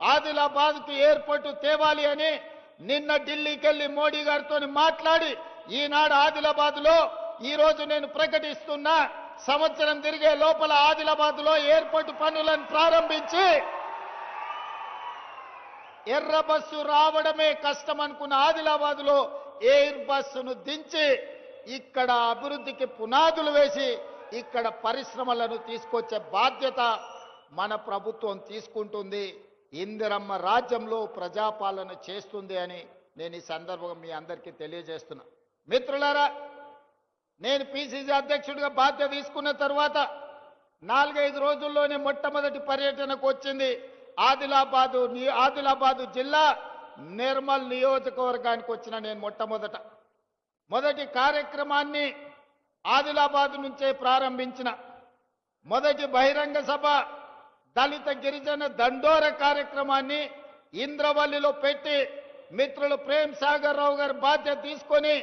ఆదిలాబాద్కు airport తేవాలి అని నిన్న ఢిల్లీకి వెళ్ళి మోడీ గారితో మాట్లాడి ఈనాడు ఆదిలాబాద్లో ఈ రోజు నేను ప్రకటిస్తున్నా సంవత్సరం తిరిగే లోపల ఆదిలాబాద్లో ఎయిర్పోర్ట్ పనులను ప్రారంభించి ఎర్ర బస్సు రావడమే కష్టం అనుకున్న ఆదిలాబాద్లో ఎయిర్ బస్సును దించి ఇక్కడ అభివృద్ధికి పునాదులు వేసి ఇక్కడ పరిశ్రమలను తీసుకొచ్చే బాధ్యత మన ప్రభుత్వం తీసుకుంటుంది. ఇందిరమ్మ రాజ్యంలో ప్రజాపాలన చేస్తుంది అని నేను ఈ సందర్భంగా మీ అందరికీ తెలియజేస్తున్నా. మిత్రులారా నేను పిసిసి అధ్యక్షుడిగా బాధ్యత తీసుకున్న తర్వాత నాలుగైదు రోజుల్లోనే మొట్టమొదటి పర్యటనకు వచ్చింది ఆదిలాబాదు ని- ఆదిలాబాదు జిల్లా నిర్మల్ నియోజకవర్గానికి వచ్చిన నేను మొట్టమొదట. మొదటి కార్యక్రమాన్ని ఆదిలాబాద్ నుంచే ప్రారంభించిన. మొదటి బహిరంగ సభ దళిత గిరిజన దండోర కార్యక్రమాన్ని ఇంద్రవల్లిలో పెట్టి మిత్రులు ప్రేమ్ సాగర్ రావు గారి బాధ్యత తీసుకొని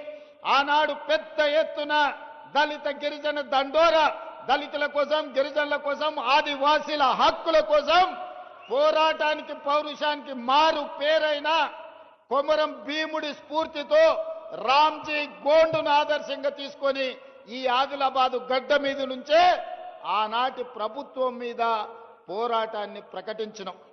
ఆనాడు పెద్ద ఎత్తున దళిత గిరిజన దండోర దళితుల కోసం గిరిజనుల కోసం ఆదివాసీల హక్కుల కోసం పోరాటానికి పౌరుషానికి మారు పేరైన కొమరం భీముడి స్ఫూర్తితో రామ్జీ గోండును ఆదర్శంగా తీసుకొని ఈ ఆదిలాబాదు గడ్డ మీద నుంచే ఆనాటి ప్రభుత్వం మీద పోరాటాన్ని ప్రకటించడం